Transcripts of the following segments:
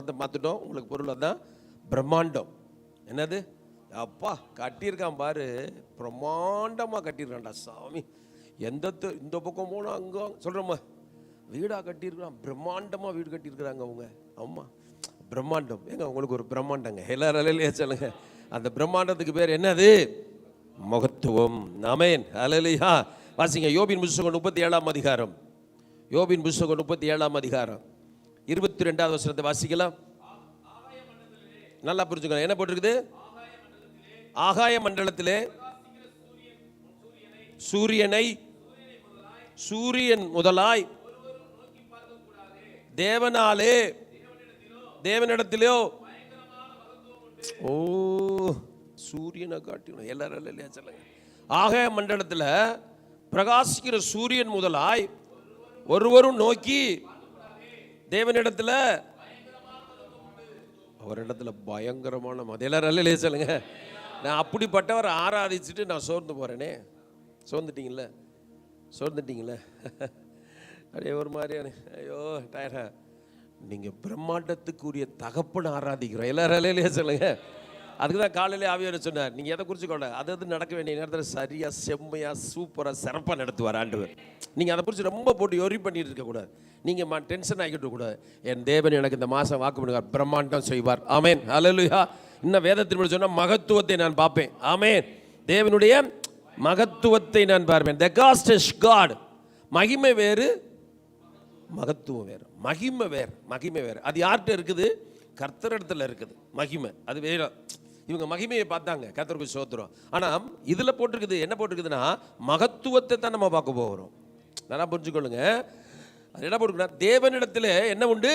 அதை பார்த்துட்டோம் உங்களுக்கு பொருள் அதான் பிரம்மாண்டம். என்னது? அப்பா கட்டியிருக்கான் பாரு. பிரம்மாண்டமாக கட்டியிருக்கான்டா சாமி. எந்த இந்த பக்கம் போனால் அங்கே சொல்கிறோம்மா வீடாக கட்டியிருக்கிறான். பிரம்மாண்டமாக வீடு கட்டியிருக்கிறாங்க அவங்க. ஆமாம் பிரம்மாண்டம். ஏங்க உங்களுக்கு ஒரு பிரம்மாண்டங்க. எல்லாரும் சொல்லுங்க அந்த பிரம்மாண்டத்துக்கு பேர் என்னது? மகத்துவம். அமேன் அலையிலையா வாசிங்க. யோபின் புஸ்தகம் முப்பத்தி ஏழாம் அதிகாரம். யோபின் புஸ்தகம் முப்பத்தி ஏழாம் அதிகாரம். இருபத்தி ரெண்டாவது வசனத்தை வாசிக்கலாம். நல்லா புரிஞ்சுக்கணும். என்ன போட்டிருக்குது? ஆகாய மண்டலத்திலே சூரியனை சூரியன் முதலாய் தேவனாலே தேவனிடத்திலோ ஓ சூரியனை காட்டினோம். எல்லாரும் இல்லையா? சொல்லுங்க. ஆகாய மண்டலத்தில் பிரகாசிக்கிற சூரியன் முதலாய் ஒருவரும் நோக்கி தேவனிடத்தில் அவரிடத்துல பயங்கரமான மத எல்லாரும் அல்லையே சொல்லுங்க? நான் அப்படிப்பட்டவரை ஆராதிச்சுட்டு நான் சோர்ந்து போறேனே. சோர்ந்துட்டீங்களே சோர்ந்துட்டிங்கள அப்படியே ஒரு மாதிரியான ஐயோ டயரா நீங்கள் பிரம்மாண்டத்துக்குரிய தகப்பன் ஆராதிக்கிறோம். எல்லாரும் அல்லையே சொல்லுங்க? அதுக்கு தான் காலையிலே ஆவியார் சொன்னார்? நீங்கள் எதை குறிச்சு அது அது நடக்க வேண்டிய நேரத்தில் சரியாக செம்மையாக சூப்பராக சிறப்பாக நடத்துவார் ஆண்டவர். நீங்கள் அதை குறித்து ரொம்ப போட்டு யோரி பண்ணிட்டு இருக்கக்கூடாது நீங்கள் டென்ஷன் ஆகிட்டு கூடாது. என் தேவன் எனக்கு இந்த மாதம் வாக்கு பண்ணுவார். பிரம்மாண்டம் செய்வார். ஆமேன். அலலுயா இன்னும் வேதத்தின் சொன்னால் மகத்துவத்தை நான் பார்ப்பேன். ஆமேன். தேவனுடைய மகத்துவத்தை நான் பார்ப்பேன். த காஸ்டஸ் காட் மகிமை வேறு மகத்துவம் வேறு. மகிமை வேறு மகிமை வேறு. அது யார்கிட்ட இருக்குது? கர்த்தரிடத்தில் இருக்குது. மகிமை. அது வேற. இவங்க மகிமையை பார்த்தாங்க. கத்தருக்கு சோத்துறோம் ஆனால் இதில் போட்டிருக்குது என்ன போட்டிருக்குதுன்னா மகத்துவத்தை தான் நம்ம பார்க்க போகிறோம் நல்லா புரிஞ்சுக்கொள்ளுங்க. அது என்ன போட்டுக்கணும் தேவனிடத்தில் என்ன உண்டு?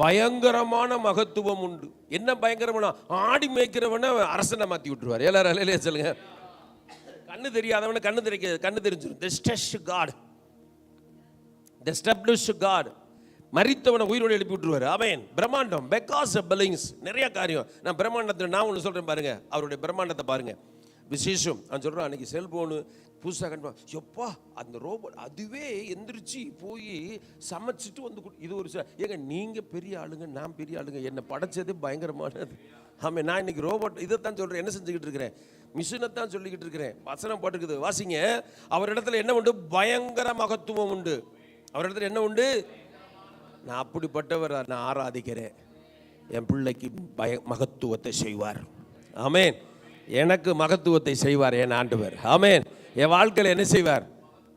பயங்கரமான மகத்துவம் உண்டு. என்ன பயங்கரமான ஆடி மேய்க்கிறவனை அரசனை மாற்றி விட்டுருவார். எல்லாரும் அலையிலே சொல்லுங்க. கண்ணு தெரியாதவனை கண்ணு தெரிக்க கண்ணு தெரிஞ்சிடும் தி ஸ்டெஷ் காட் த ஸ்டெப்லிஷ் காட் மறித்தவனை உயிரோடு எழுப்பி விட்டுருவாரு. அவன் பிரம்மாண்டம். பெக்காஸ் பில்லிங்ஸ் நிறைய காரியம். நான் பிரம்மாண்டத்தில் நான் ஒன்று சொல்கிறேன் பாருங்க. அவருடைய பிரம்மாண்டத்தை பாருங்க. விசேஷம். நான் சொல்கிறேன் அன்றைக்கி செல்ஃபோனு புதுசாக கண்டிப்பாக எப்பா அந்த ரோபோட் அதுவே எந்திரிச்சு போய் சமைச்சிட்டு வந்து கொடு- இது ஒரு ஏங்க நீங்கள் பெரிய ஆளுங்க நான் பெரிய ஆளுங்க என்னை படைச்சது பயங்கரமானது. ஆமாம் நான் இன்னைக்கு ரோபோட் இதை தான் சொல்கிறேன் என்ன செஞ்சுக்கிட்டு இருக்கிறேன்? மிஷினை தான் சொல்லிக்கிட்டு இருக்கிறேன். வசனம் போட்டுருக்குது வாசிங்க. அவரிடத்துல என்ன உண்டு? பயங்கர மகத்துவம் உண்டு. அவரிடத்துல என்ன உண்டு? நான் அப்படிப்பட்டவர் நான் ஆராதிக்கிறேன். என் பிள்ளைக்கு பய மகத்துவத்தை செய்வார். ஆமேன். எனக்கு மகத்துவத்தை செய்வார் என் ஆண்டவர். ஆமேன். என் வாழ்க்கையில் என்ன செய்வார்?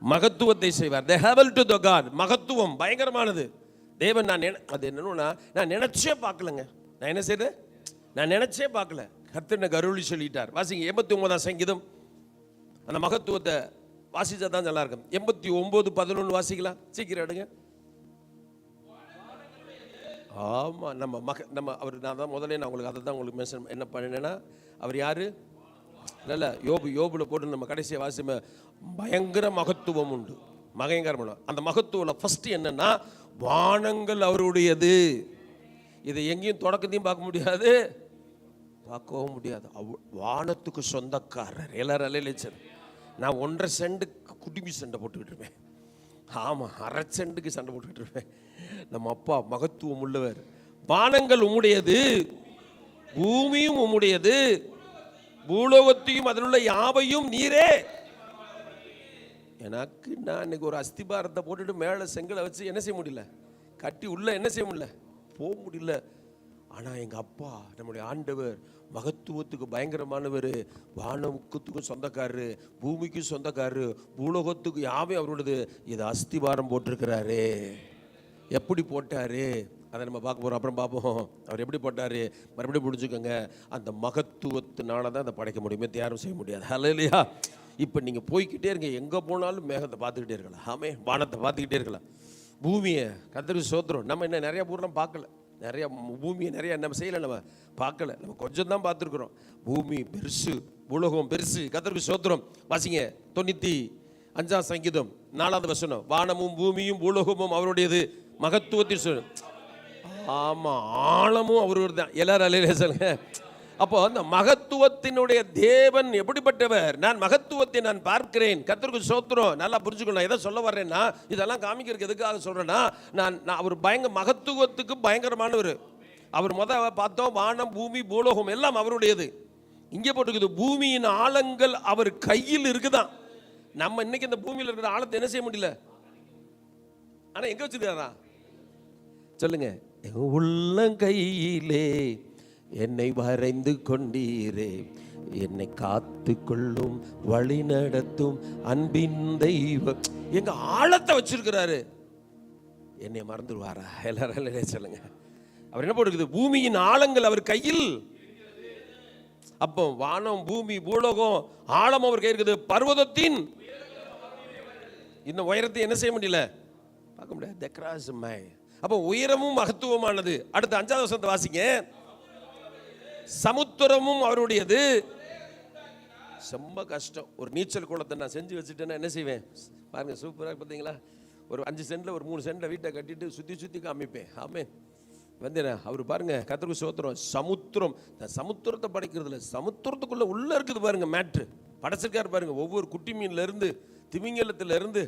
மகத்துவத்தை செய்வார். த ஹெவல் டு த காட் மகத்துவம் பயங்கரமானது. தேவன் நான் நினை அது என்னன்னா நான் நினச்சே பார்க்கலங்க. நான் என்ன செய்தேன்? நான் நினச்சே பார்க்கல. கர்த்தனை கருளி சொல்லிட்டார். வாசிங்க எண்பத்தி ஒன்பதாம் சங்கீதம். அந்த மகத்துவத்தை வாசித்தா தான் நல்லா இருக்கும். எண்பத்தி ஒம்பது பதினொன்று வாசிக்கலாம். சீக்கிரம் எடுங்க. ஆமாம் நம்ம மக நம்ம அவர் நான் தான் முதல்ல நான் உங்களுக்கு அதை தான் உங்களுக்கு மென்ஷன் என்ன பண்ணினேன்னா அவர் யார்? இல்லை யோபு யோபில் போட்டு நம்ம கடைசியை வாசிம பயங்கர மகத்துவம் உண்டு. மகங்கரமான அந்த மகத்துவம் ஃபஸ்ட்டு என்னென்னா வானங்கள் அவருடையது. இதை எங்கேயும் தொடக்கத்தையும் பார்க்க முடியாது. பார்க்கவும் முடியாது. அவ் வானத்துக்கு சொந்தக்காரர் எல்லாரும் அலையிலேச்சர் நான் ஒன்றரை செண்டு குடுமி சண்டை போட்டுக்கிட்டு இருப்பேன். ஆமாம் அரைச்சண்டுக்கு சண்டை போட்டுக்கிட்டு இருப்பேன். நம்ம அப்பா மகத்துவம் உள்ளவர். வானங்கள் உம்முடையது பூமியும் உம்முடையது பூலோகத்தையும் அதில் உள்ள யாவையும் நீரே. எனக்கு நான் இன்னைக்கு ஒரு அஸ்திபாரத்தை போட்டுட்டு மேலே செங்கலை வச்சு என்ன செய்ய முடியல? கட்டி உள்ள என்ன செய்ய முடியல? போக முடியல. ஆனால் எங்கள் அப்பா நம்முடைய ஆண்டவர் மகத்துவத்துக்கு பயங்கரமானவர் வானமுக்கத்துக்கும் சொந்தக்காரரு பூமிக்கும் சொந்தக்காரரு பூலோகத்துக்கு யாவே அவரோடது இது அஸ்திவாரம் போட்டிருக்கிறாரு. எப்படி போட்டாரு? அதை நம்ம பார்க்க போகிறோம் அப்புறம் பார்ப்போம். அவர் எப்படி போட்டார்? மறுபடியும் புரிஞ்சுக்கோங்க. அந்த மகத்துவத்தினால தான் அதை படைக்க முடியுமே. யாரும் செய்ய முடியாது. ஹலோ இல்லையா இப்போ நீங்கள் போய்க்கிட்டே இருங்க. எங்கே போனாலும் மேகத்தை பார்த்துக்கிட்டே இருக்கலாம். ஆமே வானத்தை பார்த்துக்கிட்டே இருக்கலாம். பூமியை கத்திரி சோத்திரம் நம்ம என்ன நிறையா பூர்ணம் பார்க்கல. நிறைய பூமியை நிறைய நம்ம செய்யலை நம்ம பார்க்கல. நம்ம கொஞ்சம் தான் பார்த்துருக்குறோம். பூமி பெருசு உலகம் பெருசு கத்திரிக்கு சோத்திரம். வாசிங்க தொண்ணூற்றி அஞ்சாம் சங்கீதம் நாலாவது வசனம். வானமும் பூமியும் உலகமும் அவருடையது. மகத்துவத்தின் சொல். ஆமாம் ஆழமும் அவரோட தான் எல்லாரும் அலையில சொல்லுங்கள் அப்போ அந்த மகத்துவத்தினுடைய தேவன் எப்படிப்பட்டவர்? நான் மகத்துவத்தை நான் பார்க்கிறேன். கத்தருக்கு சோத்திரம் நல்லா புரிஞ்சுக்கணும். நான் எதை சொல்ல வர்றேன்னா இதெல்லாம் காமிக்கிறதுக்கு எதுக்காக சொல்கிறேன்னா நான் நான் அவர் பயங்கர மகத்துவத்துக்கு பயங்கரமானவர். அவர் முத பார்த்தோம் வானம் பூமி பூலோகம் எல்லாம் அவருடையது. இங்கே போட்டுருக்குது பூமியின் ஆழங்கள் அவர் கையில் இருக்குதான். நம்ம இன்னைக்கு இந்த பூமியில் இருக்கிற ஆழத்தை என்ன செய்ய முடியல? ஆனால் எங்கே வச்சிருக்காரா? சொல்லுங்க. என் உள்ளங்கையிலே என்னை வரைந்து கொண்டீரே. என்னை காத்து கொள்ளும் வழி நடத்தும் அன்பின் தெய்வம். எங்க ஆழத்தை வச்சிருக்கிறாரு. என்னை மறந்துடுவாரா? எல்லாரும் சொல்லுங்க. அவர் என்ன போட்டுருக்குது பூமியின் ஆழங்கள் அவர் கையில். அப்போ வானம் பூமி பூலோகம் ஆழம் அவர் கை இருக்குது. பர்வதத்தின் இந்த உயரத்தை என்ன செய்ய முடியல? பார்க்க முடியாது. அப்போ உயரமும் மகத்துவமானது. அடுத்த அஞ்சாவது வருஷத்தை வாசிங்க. சமுத்திரமும் அவருடையது. ரொம்ப கஷ்டம். ஒரு நீச்சல் குளத்தை நான் செஞ்சு வச்சுட்டேன்னா என்ன செய்வேன்? பாருங்க சூப்பராக பார்த்தீங்களா ஒரு அஞ்சு சென்டில் ஒரு மூணு சென்டில் வீட்டை கட்டிட்டு சுற்றி சுற்றி காமிப்பேன். ஆமே வந்தேனே அவர் பாருங்க கத்திரிக்கு சோத்திரம் சமுத்திரம். சமுத்திரத்தை படைக்கிறதுல சமுத்திரத்துக்குள்ள உள்ள இருக்குது பாருங்க மேட்ரு. படைச்சிருக்காரு பாருங்க ஒவ்வொரு குட்டி மீன்ல இருந்து திமிங்கலத்துல இருந்து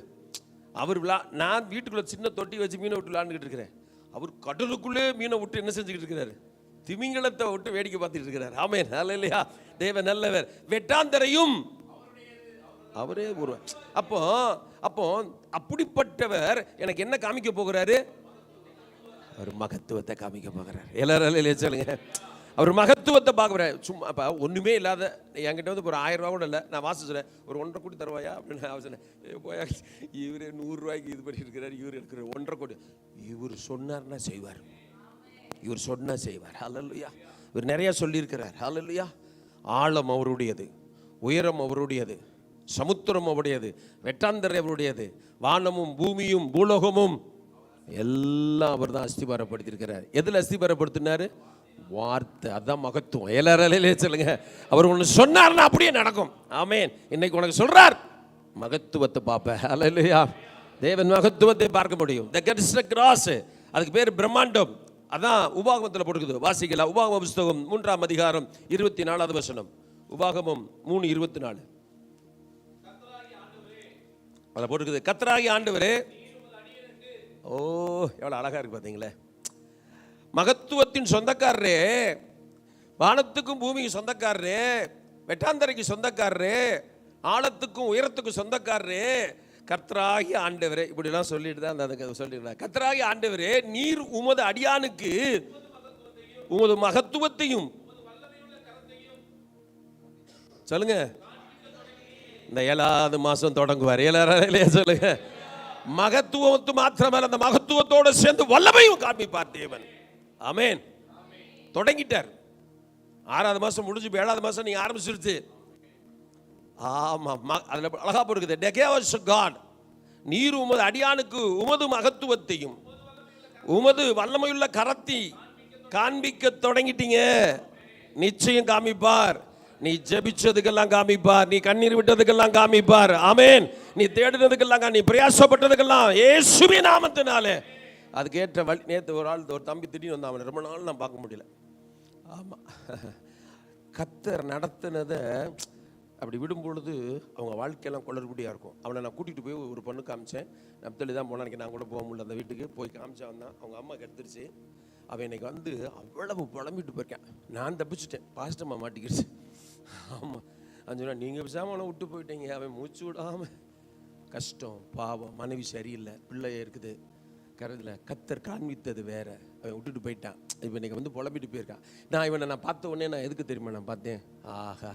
அவர் விழா நான் வீட்டுக்குள்ள சின்ன தொட்டி வச்சு மீனை விட்டு விளாண்டுக்கிட்டு இருக்கிறேன். அவர் கடலுக்குள்ளே மீனை விட்டு என்ன செஞ்சுக்கிட்டு இருக்கிறாரு? திமிங்கலத்தை விட்டு வேடிக்கை பார்த்துட்டு இருக்கிறார். ஆமே நல்ல இல்லையா தேவ நல்லவர். வெட்டாந்தரையும் அவரே ஒருவர். அப்போ அப்போ அப்படிப்பட்டவர் எனக்கு என்ன காமிக்க போகிறாரு? அவர் மகத்துவத்தை காமிக்க போகிறார். எல்லாரும் இல்லையா சொல்லுங்க. அவர் மகத்துவத்தை பார்க்குறாரு சும்மா அப்போ ஒன்றுமே இல்லாத என்கிட்ட வந்து ஒரு ஆயிரம் ரூபா கூட இல்லை. நான் வாசி சொன்னேன் ஒரு ஒன்றரை கோடி தருவாயா? அப்படின்னு நான் சொன்னேன். "ஏ, போயா இவர் நூறுரூவாய்க்கு இது பண்ணிட்டு இருக்கிறார். இவர் எடுக்கிறார் ஒன்றரை கோடி. இவர் சொன்னார்னா செய்வார். இவர் சொன்னா செய்வார். ஹalleluya இவர் நிறைய சொல்லியிருக்கிறார். ஹalleluya ஆழம் அவருடையது உயரம் அவருடையது சமுத்திரம் அவருடையது வெட்டாந்தரை அவருடையது வானமும் பூமியும் பூலோகமும் எல்லாம் அவர் தான் அஸ்திபாரப்படுத்தியிருக்கிறார். எதில் அஸ்திபாரப்படுத்தினாரு? வார்த்தை அதான் மகத்துவம். எல்லாரும் சொல்லுங்க. அவர் ஒன்று சொன்னார்னா அப்படியே நடக்கும். ஆமேன். இன்னைக்கு உனக்கு சொல்றார். மகத்துவத்தை பார்ப்பேன் இல்லையா தேவன் மகத்துவத்தை பார்க்க முடியும். த கிராஸ் அதுக்கு பேர் பிரம்மாண்டம். அதான் உபாகமத்தில் போட்டுக்குது. வாசிக்கலாம். உபாகம புஸ்தகம் மூன்றாம் அதிகாரம் இருபத்தி நாலாவது வசனம். உபாகமம் மூணு இருபத்தி நாலு அதில் போட்டுக்குது. கத்தராகி ஆண்டவரே ஓ எவ்வளோ அழகா இருக்கு பார்த்தீங்களே மகத்துவத்தின் சொந்தக்காரரே வானத்துக்கும் பூமிக்கு சொந்தக்காரரே வெட்டாந்தரைக்கு சொந்தக்காரரே ஆழத்துக்கும் உயரத்துக்கும் சொந்தக்காரரே கர்த்தராகி ஆண்டவரே இப்படிலாம் சொல்லிட்டு தான் அந்த சொல்லிடுறேன் கர்த்தராகி ஆண்டவரே நீர் உமது அடியானுக்கு உமது மகத்துவத்தையும் சொல்லுங்க. இந்த ஏழாவது மாதம் தொடங்குவார். ஏழாவது சொல்லுங்க. மகத்துவத்து மாத்திரமல்ல அந்த மகத்துவத்தோடு சேர்ந்து வல்லமையும் காண்பிப்பார் தேவன். அமேன் தொடங்கிட்டார். ஆறாவது மாதம் முடிஞ்சு ஏழாவது மாதம் நீங்கள் ஆரம்பிச்சிருச்சு. ஆமாம் ம- அழகாக அழகா போட்டுக்குது டெகேவஸ் காட் நீர் உமது அடியானுக்கு உமது மகத்துவத்தையும் உமது வல்லமையுள்ள கரத்தி காண்பிக்க தொடங்கிட்டீங்க. நிச்சயம் காமிப்பார். நீ ஜெபிச்சதுக்கெல்லாம் காமிப்பார். நீ கண்ணீர் விட்டதுக்கெல்லாம் காமிப்பார். ஆமேன். நீ தேடினதுக்கெல்லாம் நீ பிரயாசப்பட்டதுக்கெல்லாம் இயேசுவின் நாமத்தினாலே. அதுக்கேற்ற வழி நேற்று ஒரு ஆள் ஒரு தம்பி திடீர்னு வந்தான் அவனை. ரொம்ப நாள் நான் பார்க்க முடியல. ஆமாம் கத்தர் நடத்தினதை அப்படி விடும் பொழுது அவங்க வாழ்க்கையெல்லாம் குளறுபடியாக இருக்கும். அவனை நான் கூட்டிகிட்டு போய் ஒரு பொண்ணு காமிச்சேன். நப்தலி தான் போனான். நான் கூட போக முடியல. அந்த வீட்டுக்கு போய் காமிச்சா வந்தான் அவங்க அம்மா கெடுத்துருச்சு அவன் இன்னைக்கு வந்து அவ்வளவு புலம்பிட்டு போயிருக்கேன். நான் தப்பிச்சிட்டேன். பாஸ்டம்மா மாட்டிக்கிடுச்சு ஆமாம் அவன் நீங்கள் பேசாமல் அவனை விட்டு போயிட்டீங்க. அவன் மூச்சு விடாமல் கஷ்டம் பாவம் மனைவி சரியில்லை பிள்ளை இருக்குது. கருதில் கத்தர் காண்பித்தது வேற. அவன் விட்டுட்டு போயிட்டான். இப்போ இன்னைக்கு வந்து புலம்பிட்டு போயிருக்கான். நான் இவனை நான் பார்த்த உடனே நான் எதுக்கு தெரியுமா நான் பார்த்தேன்? ஆஹா.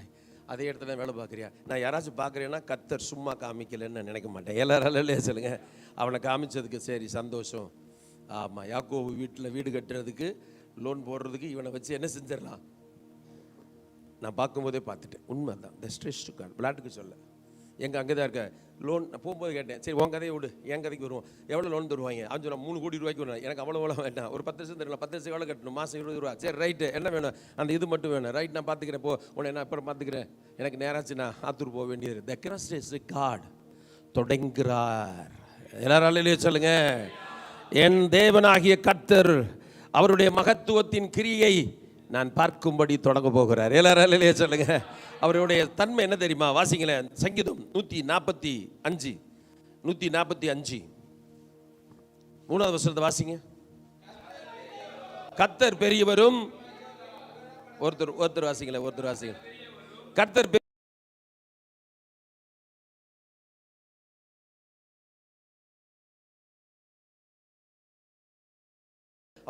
அதே இடத்துல வேலை பார்க்குறியா? நான் யாராச்சும் பார்க்குறேன்னா கத்தர் சும்மா காமிக்கலைன்னு நினைக்க மாட்டேன். எல்லாரும் இல்லையா சொல்லுங்க? அவனை காமிச்சதுக்கு சரி சந்தோஷம். ஆமாம் யாக்கோ வீட்டில் வீடு கட்டுறதுக்கு லோன் போடுறதுக்கு இவனை வச்சு என்ன செஞ்சிடலாம்? நான் பார்க்கும்போதே பார்த்துட்டேன். உண்மை தான் த ஸ்ட்ரெஸ் கார்டு விளாட்டுக்கு சொல்ல. எங்கள் அங்கே தான் இருக்க. லோன் நான் போகும்போது கேட்டேன். சரி உன் கதையை விடு. என் கதைக்கு வருவோம். எவ்வளோ லோன் தருவாங்க? அவன் சொன்னா மூணு கோடி ரூபாய்க்கு வரும் எனக்கு அவ்வளோ எவ்வளோ வேண்டாம். ஒரு பத்து லட்சம் தரலாம் பத்து லட்சம் எவ்வளோ கட்டணும். மாதம் இருபது ரூபா. சரி ரைட்டு என்ன வேணும்? அந்த இது மட்டும் வேணும். ரைட் நான் பார்த்துக்கிறேன். போ. உன்னை நான் அப்புறம் பார்த்துக்கிறேன். எனக்கு நேராச்சு நான் ஆத்தூர் போக வேண்டியது. த கிரஸ்ட் இஸ் காட் தொடங்குகிறார். எல்லாராலையும் சொல்லுங்க. என் தேவனாகிய கர்த்தர் அவருடைய மகத்துவத்தின் கிரியை நான் பார்க்கும்படி தொடங்க போகிறார். எல்லாரும் இல்லையே சொல்லுங்க. அவருடைய தன்மை என்ன தெரியுமா? வாசிங்களேன். சங்கீதம் நூற்றி நாற்பத்தி அஞ்சு. நூற்றி நாற்பத்தி அஞ்சு. மூணாவது வருஷத்தை வாசிங்க. கத்தர் பெரியவரும் ஒருத்தர் ஒருத்தர் வாசிங்களேன் ஒருத்தர் வாசிங்க. கர்த்தர்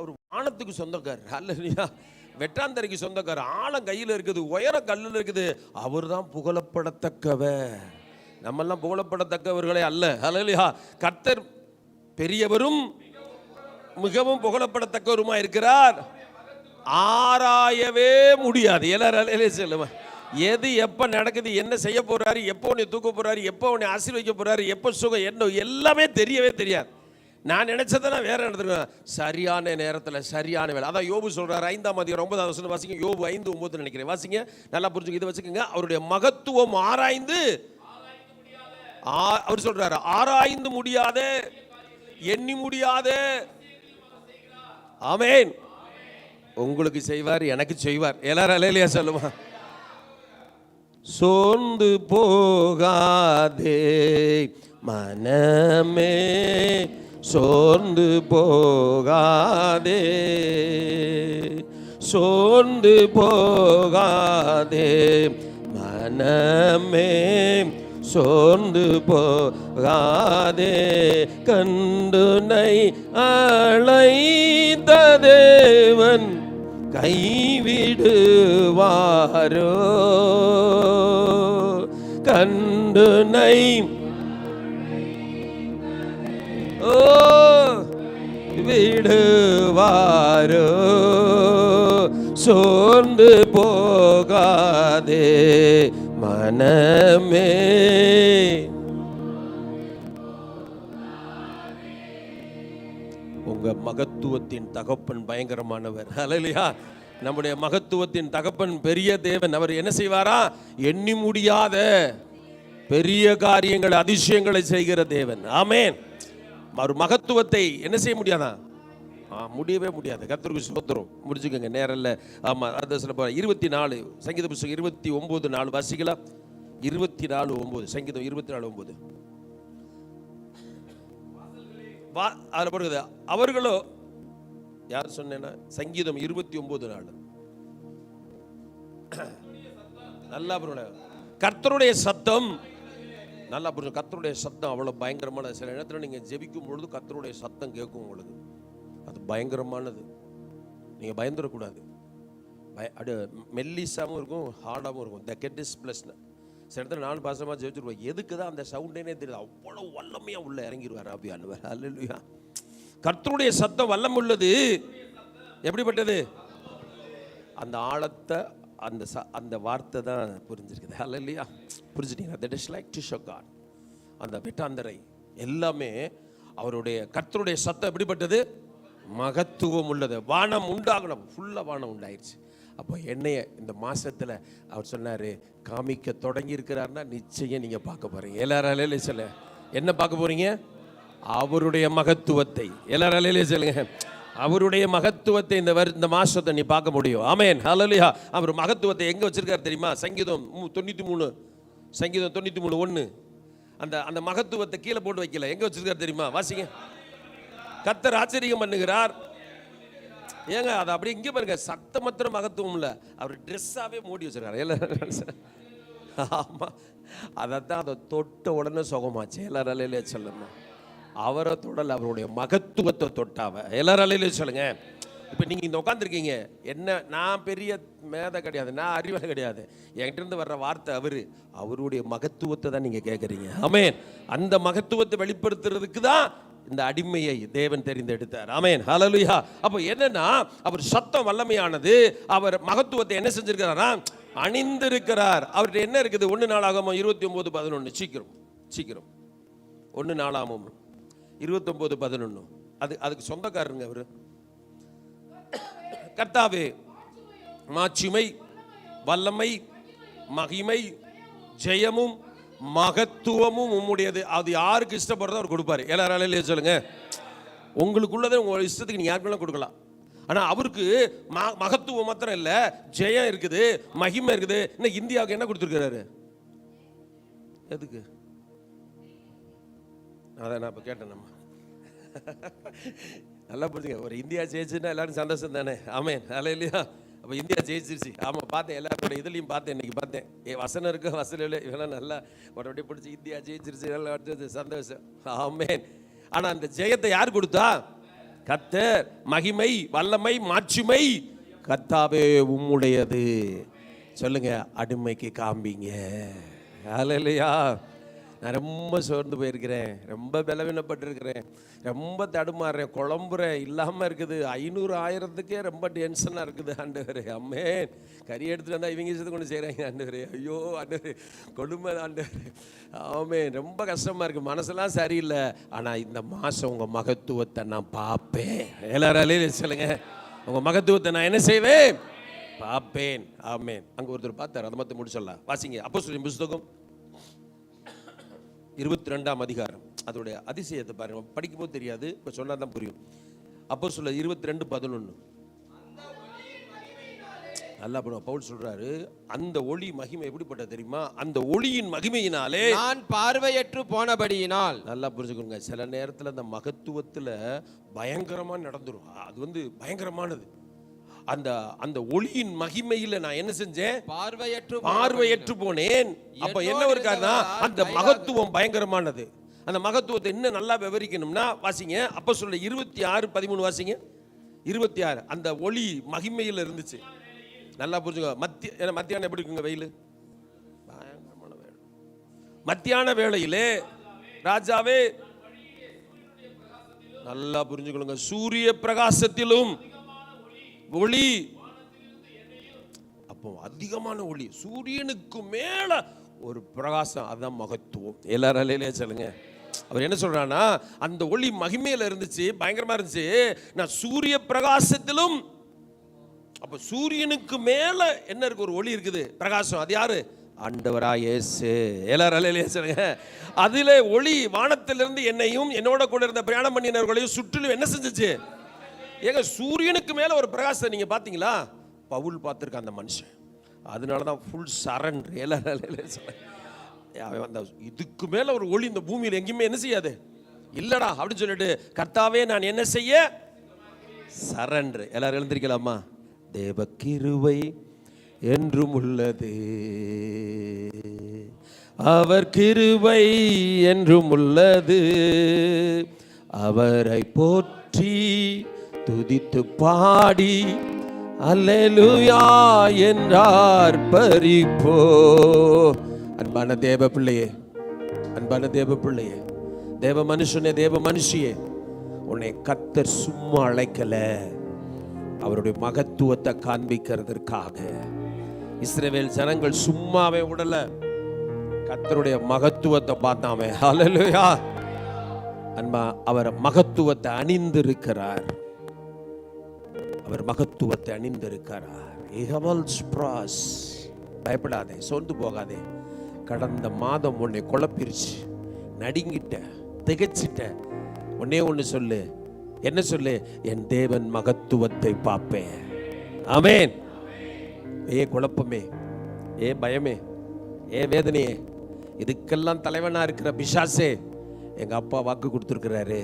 அவர் வானத்துக்கு சொந்தக்காரர். அல்லையா வெட்டாந்தரைக்கு சொந்தக்காரர் ஆழம் கையில் இருக்குது உயர கல்லில் இருக்குது. அவர் தான் புகழப்படத்தக்கவர். நம்மெல்லாம் புகழப்படத்தக்கவர்களே அல்ல. அல்லையா கர்த்தர் பெரியவரும் மிகவும் புகழப்படத்தக்கவருமா இருக்கிறார். ஆராயவே முடியாது. எல்லாரும் சொல்லுமா எது எப்போ நடக்குது என்ன செய்ய போகிறாரு எப்போ உன்னை தூக்க போகிறாரு எப்போ உன்னை ஆசீர்வதிக்க போகிறாரு எப்போ சுகம் என்ன எல்லாமே தெரியவே தெரியாது. நான் நினைச்சதை வேற நடந்துருக்கேன் சரியான நேரத்தில் சரியான வேலை. அதான் யோபு சொல்றாரு ஐந்தாம் அதிகாரம் ரொம்ப வசனம் வாசிங்க. யோபு ஐந்து ஒம்பது நினைக்கிறேன். வாசிங்க. நல்லா புரிஞ்சுங்க இதை வச்சுக்கோங்க. அவருடைய மகத்துவம் ஆராய்ந்து ஆ- அவர் சொல்றாரு ஆராய்ந்து முடியாத எண்ணி முடியாத ஆமேன். உங்களுக்கு செய்வார் எனக்கு செய்வார். எல்லாரும் அலையிலையா சொல்லுமா? சோர்ந்து போகாதே மனமே. சோர்ந்து போகாதே. சோர்ந்து போகாதே. மனமே சோர்ந்து போகாதே. கண்டுனை அழைத்த தேவன் கைவிடுவாரோ. கண்டுனை ஓ விடுவாரோ சோர்ந்து போகாதே மனமே. உங்க மகத்துவத்தின் தகப்பன் பயங்கரமானவர். அலையா நம்முடைய மகத்துவத்தின் தகப்பன் பெரிய தேவன். அவர் என்ன செய்வாரா? எண்ணி முடியாத பெரிய காரியங்கள் அதிசயங்களை செய்கிற தேவன். ஆமேன். அவர் மகத்துவத்தை என்ன செய்ய முடியாதா? முடியவே முடியாது. கர்த்தருக்கு சுபத்திரம் முடிச்சுக்கோங்க நேரம் இல்லை. ஆமாம் அது சில இருபத்தி நாலு சங்கீத புஸ்தகம் இருபத்தி ஒம்பது நாலு வாசிக்கலாம் இருபத்தி நாலு ஒம்பது சங்கீதம் இருபத்தி நாலு ஒம்பது. வா அதில் போடுறது அவர்களோ யார் சொன்னேன்னா சங்கீதம் இருபத்தி ஒம்பது நாள் நல்லா புரியல கர்த்தருடைய சத்தம் நல்லா புரிஞ்சு கத்தருடைய சத்தம் அவ்வளோ பயங்கரமான சில நேரத்தில் நீங்கள் ஜெபிக்கும் பொழுது கத்தருடைய சத்தம் கேட்கும் உங்களுக்கு. அது பயங்கரமானது. நீங்கள் பயந்துடக்கூடாது பய அது மெல்லிஸாகவும் இருக்கும் ஹார்டாகவும் இருக்கும். த கெட் இஸ் ப்ளஸ்னு சில இடத்துல நாலு பாசமாக ஜெயிச்சிருவோம் எதுக்கு தான் அந்த சவுண்டேனே தெரியுது அவ்வளோ வல்லமையாக உள்ளே இறங்கிடுவார் ஆபியானவர் அல்லா கர்த்தருடைய சத்தம் வல்லம் உள்ளது. எப்படிப்பட்டது? அந்த ஆழத்தை அந்த ச அந்த வார்த்தை தான் புரிஞ்சிருக்குது. அல்ல இல்லையா புரிஞ்சுட்டீங்க that is like to show God அந்த வெட்டாந்தரை எல்லாமே அவருடைய கர்த்தருடைய சத்தம் எப்படிப்பட்டது? மகத்துவம் உள்ளது. வானம் உண்டாகணும். ஃபுல்லாக வானம் உண்டாயிருச்சு. அப்போ என்னைய இந்த மாதத்தில் அவர் சொன்னார் காமிக்க தொடங்கி இருக்கிறாருன்னா நிச்சயம் நீங்கள் பார்க்க போகிறீங்க எல்லாரும் அலையிலே சொல்ல என்ன பார்க்க போகிறீங்க அவருடைய மகத்துவத்தை. எல்லாராலே சொல்லுங்கள் அவருடைய மகத்துவத்தை இந்த வர் இந்த மாசத்தை நீ பார்க்க முடியும். ஆமேன். ஹலலியா அவர் மகத்துவத்தை எங்கே வச்சிருக்காரு தெரியுமா? சங்கீதம் தொண்ணூற்றி தொண்ணூத்தி மூணு. சங்கீதம் தொண்ணூத்தி மூணு ஒன்று அந்த அந்த மகத்துவத்தை கீழே போட்டு வைக்கல. எங்கே வச்சிருக்காரு தெரியுமா? வாசிங்க. கத்தர் ஆச்சரியம் பண்ணுகிறார். ஏங்க அது அப்படியே இங்கே பாருங்க. சத்தமற்ற மகத்துவம் இல்லை. அவர் ட்ரெஸ்ஸாகவே மூடி வச்சிருக்காரு. எல்லாரும் ஆமாம் அதைத்தான் அதை தொட்ட உடனே சுகமாச்சு. எல்லாரும் அலையிலே சொல்லணும் அவரை தொடல அவருடைய மகத்துவத்தை தொட்டாவ எல்லாரும் அலையிலே சொல்லுங்க. இப்போ நீங்கள் இந்த உட்காந்துருக்கீங்க என்ன நான் பெரிய மேதை கிடையாது நான் அறிவாளி கிடையாது. என்கிட்டருந்து வர்ற வார்த்தை அவர். அவருடைய மகத்துவத்தை தான் நீங்கள் கேட்குறீங்க ஆமேன். அந்த மகத்துவத்தை வெளிப்படுத்துறதுக்கு தான் இந்த அடிமையை தேவன் தெரிந்தெடுத்தார். ஆமேன். ஹலலுயா அப்போ என்னன்னா அவர் சத்தம் வல்லமையானது அவர் மகத்துவத்தை என்ன செஞ்சிருக்கிறாரா அணிந்திருக்கிறார். அவர்கிட்ட என்ன இருக்குது? ஒன்று நாளாகமோ இருபத்தி ஒம்பது பதினொன்று சீக்கிரம் சீக்கிரம். ஒன்று நாளாகமோ இருபத்தொம்போது பதினொன்று அது அதுக்கு சொந்தக்காரருங்க அவர். கர்த்தாவே மாட்சிமை வல்லமை மகிமை ஜெயமும் மகத்துவமும் உம்முடையது. அது யாருக்கு இஷ்டப்படுறதோ அவர் கொடுப்பார். எல்லாரும் சொல்லுங்க. உங்களுக்குள்ளதை உங்கள் இஷ்டத்துக்கு நீ யாருக்கு வேணாலும் கொடுக்கலாம். ஆனால் அவருக்கு ம மகத்துவம் மாத்திரம் இல்லை ஜெயம் இருக்குது மகிமை இருக்குது. இன்னும் இந்தியாவுக்கு என்ன கொடுத்துருக்கிறாரு? எதுக்கு? அதான் நான் இப்போ கேட்டேன் நம்ம. நல்லா புரிஞ்சுங்க ஒரு இந்தியா ஜெயிச்சுன்னா எல்லாரும் சந்தோஷம் தானே? ஆமே நல்லா இல்லையா? அப்போ இந்தியா ஜெயிச்சிருச்சு. ஆமாம் பார்த்தேன் எல்லாரோட இதுலையும் பார்த்தேன் இன்னைக்கு பார்த்தேன். ஏ வசனம் இருக்கு? வசனம் இல்லை. இவெல்லாம் நல்லா மறுபடியும் பிடிச்சி இந்தியா ஜெயிச்சிருச்சு எல்லாம் அடுத்தது சந்தோஷம். ஆமேன். ஆனால் அந்த ஜெயத்தை யார் கொடுத்தா? கத்தர். மகிமை வல்லமை மாட்சிமை கத்தாவே உம்முடையது. சொல்லுங்க அடிமைக்கு காம்பிங்க இல்லையா நான் ரொம்ப சோர்ந்து போயிருக்கிறேன். ரொம்ப பலவீனப்பட்டிருக்கிறேன். ரொம்ப தடுமாறுறேன். குழம்புறேன் இல்லாமல் இருக்குது. ஐநூறு ஆயிரத்துக்கே ரொம்ப டென்ஷனாக இருக்குது ஆண்டவர். அம்மே. கறி எடுத்துகிட்டு வந்தால் இவங்க சேர்த்து கொண்டு செய்கிறாங்க ஆண்டவர். ஐயோ ஆண்டவர். கொடுமை ஆண்டவர். ஆமே. ரொம்ப கஷ்டமாக இருக்குது மனசெல்லாம் சரியில்லை. ஆனால் இந்த மாதம் உங்கள் மகத்துவத்தை நான் பார்ப்பேன். எல்லாராலையும் சொல்லுங்க. உங்கள் மகத்துவத்தை நான் என்ன செய்வேன்? பார்ப்பேன். ஆமேன் அங்கே ஒருத்தர் பார்த்தார். அதை மட்டும் முடிச்சிடலாம். வாசிங்க. அப்போ சொல்லி புஸ்தகம். இருபத்தி ரெண்டாம் அதிகாரம். அதோடைய அதிசயத்தை பாருங்க. படிக்கும்போது தெரியாது இப்போ சொன்னா தான் புரியும். அப்போ சொல்ல இருபத்தி ரெண்டு பதினொன்று நல்லா பண்ணுவோம் பவுல் சொல்றாரு அந்த ஒளி மகிமை எப்படிப்பட்ட தெரியுமா? அந்த ஒளியின் மகிமையினாலே நான் பார்வையற்று போனபடியினால். நல்லா புரிஞ்சுக்கோங்க. சில நேரத்தில் அந்த மகத்துவத்தில் பயங்கரமாக நடந்துரும். அது வந்து பயங்கரமானது. அந்த அந்த ஒளியின் மகிமையில் நான் என்ன செஞ்சேன்? பார்வையற்று பார்வையற்று போனேன். அப்ப என்ன இருக்காருன்னா அந்த மகத்துவம் பயங்கரமானது. அந்த மகத்துவத்தை இன்னும் நல்லா விவரிக்கணும்னா வாசிங்க அப்ப சொல்ல இருபத்தி ஆறு பதிமூணு வாசிங்க. இருபத்தி ஆறு அந்த ஒளி மகிமையில் இருந்துச்சு. நல்லா புரிஞ்சுங்க மத்திய ஏன்னா மத்தியானம் எப்படி இருக்குங்க வெயில்? பயங்கரமான வேலை மத்தியான வேளையிலே ராஜாவே நல்லா புரிஞ்சுக்கொள்ளுங்க. சூரிய பிரகாசத்திலும் ஒளி. அப்போ அதிகமான ஒளி. சூரியனுக்கு மேல ஒரு பிரகாசம் அதான் மகத்துவம். எல்லாரும் அலையிலே சொல்லுங்க. அவர் என்ன சொல்றான்னா அந்த ஒளி மகிமையில இருந்துச்சு பயங்கரமா இருந்துச்சு. நான் சூரிய பிரகாசத்திலும் அப்ப சூரியனுக்கு மேல என்ன இருக்கு? ஒரு ஒளி இருக்குது. பிரகாசம். அது யாரு? ஆண்டவரா இயேசு. எல்லாரும் அலையிலே சொல்லுங்க. அதில் ஒளி வானத்திலிருந்து என்னையும் என்னோட கூட இருந்த பிரயாணம் பண்ணினவர்களையும் சுற்றிலும் என்ன செஞ்சுச்சு? ஏங்க சூரியனுக்கு மேலே ஒரு பிரகாசத்தை நீங்கள் பார்த்தீங்களா பவுல் பார்த்துருக்க அந்த மனுஷன். அதனால தான் ஃபுல் சரண் அந்த இதுக்கு மேலே ஒரு ஒளி இந்த பூமியில் எங்கேயுமே என்ன செய்யாது? இல்லடா அப்படின்னு சொல்லிட்டு கர்த்தாவே நான் என்ன செய்ய? சரண்டர் எல்லாரும் எழுந்திருக்கலாமா? தேவ கிருவை என்றும் உள்ளது. அவர் கிருவை என்றும் உள்ளது. அவரை போற்றி துதித்து பாடி அல்லேலூயா என்றார் பறிப்போ அன்பான தேவ பிள்ளையே அன்பான தேவ பிள்ளையே தேவ மனுஷனே தேவ மனுஷியே உன்னை கத்தர் சும்மா அழைக்கல. அவருடைய மகத்துவத்தை காண்பிக்கிறதற்காக. இஸ்ரேவேல் ஜனங்கள் சும்மாவே விடல கத்தருடைய மகத்துவத்தை பார்த்தாமே. அலலுயா அன்பா அவர் மகத்துவத்தை அணிந்திருக்கிறார். அவர் மகத்துவத்தை அணிந்திருக்கிறார். இகவல்ஸ் பிராஸ். பயப்படாதே சோர்ந்து போகாதே. கடந்த மாதம் உன்னை குழப்பிருச்சு. நடுங்கிட்ட திகைச்சிட்ட. ஒன்னே ஒன்று சொல்லு. என்ன சொல்லு? என் தேவன் மகத்துவத்தை பார்ப்பேன் ஆமேன். ஏ குழப்பமே ஏ பயமே ஏ வேதனையே. இதுக்கெல்லாம் தலைவனாக இருக்கிற பிசாசே எங்கள் அப்பா வாக்கு கொடுத்துருக்கிறாரு.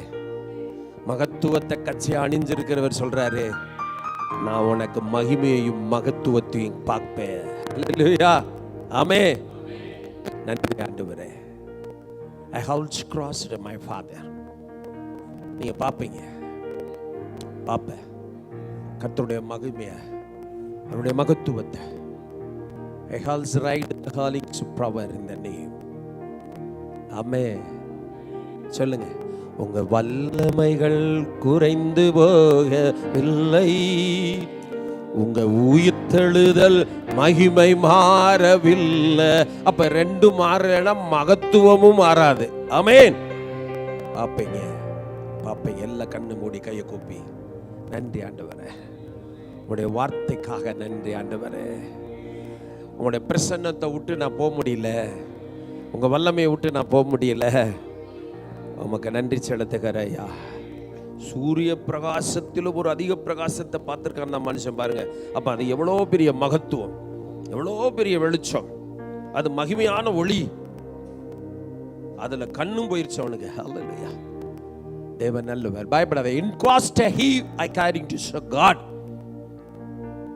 மகத்துவத்தை கட்சியாக அணிஞ்சிருக்கிறவர் சொல்கிறாரு நான் உனக்கு மகிமையையும் மகத்துவத்தையும் பார்ப்பேன். ஆமே நன்றி ஆண்டவரே. ஐ ஹவுல்ஸ் கிராஸ் மை ஃபாதர் நீங்க பார்ப்பீங்க. பார்ப்பேன். கத்தருடைய மகிமையை அவருடைய மகத்துவத்தை. ஐ ஹால்ஸ் ரைட் ஹாலிங் சுப்ரவர் இந்த நேம் ஆமே சொல்லுங்க. உங்க வல்லமைகள் குறைந்து போகவில்லை. உங்க உயிர்த்தெழுதல் மகிமை மாறவில்லை. அப்ப ரெண்டு மாறலைன்னா மகத்துவமும் மாறாது. அமேன் பாப்பீங்க பாப்பீங்க எல்லாம் கண்ணு மூடி கையை கூப்பி. நன்றி ஆண்டவரே. உங்களுடைய வார்த்தைக்காக நன்றி ஆண்டவரே. உங்களுடைய பிரசன்னத்தை விட்டு நான் போக முடியல. உங்கள் வல்லமையை விட்டு நான் போக முடியல. உமக்கு நன்றி செலுத்துகிற ஐயா. சூரிய பிரகாசத்திலும் ஒரு அதிக பிரகாசத்தை பார்த்துருக்கான் அந்த மனுஷன் பாருங்க. அப்போ அது எவ்வளோ பெரிய மகத்துவம் எவ்வளோ பெரிய வெளிச்சம். அது மகிமையான ஒளி. அதுல கண்ணும் போயிருச்சு அவனுக்கு. அல்லையா தேவன் நல்லவர். பயப்படாத. இன்காஸ்ட் he I caring to show God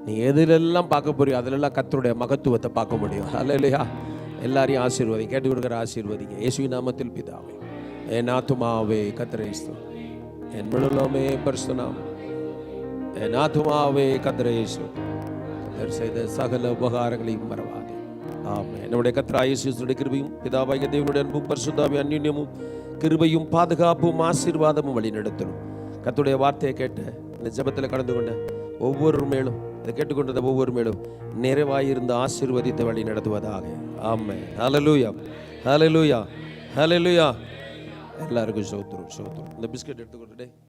நீ எதிலெல்லாம் பார்க்க போறியோ அதிலெல்லாம் கத்தருடைய மகத்துவத்தை பார்க்க முடியும். அல்ல இல்லையா எல்லாரையும் ஆசீர்வதி கேட்டு கொடுக்குற ஆசீர்வதிங்க. இயேசுவின் நாமத்தில் பிதாவை. என் ஆத்துமாவே கத்திரேஸ்து என் முழுலோமே பரிசுனாம் என் ஆத்துமாவே கத்திரேசு ஸ்தோத்திரம். செய்த சகல உபகாரங்களையும் ஆமாம் ஆமே நம்முடைய கத்ராயசுடைய கிருபையும் பிதாபாய தேவனுடைய அன்பும் பரிசுத்தாவிய அந்யுன்யமும் கிருபையும் பாதுகாப்பும் ஆசீர்வாதமும் வழி நடத்தணும் கத்துடைய வார்த்தையை கேட்ட இந்த ஜபத்தில் கலந்து கொண்ட ஒவ்வொரு மேலும் இதை கேட்டுக்கொண்டத ஒவ்வொரு மேலும் நிறைவாயிருந்த ஆசீர்வதித்த வழி நடத்துவதாக ஆமாம் ஹலலூயா ஹலலூயா ஹலலூயா எல்லாருக்கும் சோத்துரும் சோத்துரும் இந்த பிஸ்கட் எடுத்துக்கொண்டு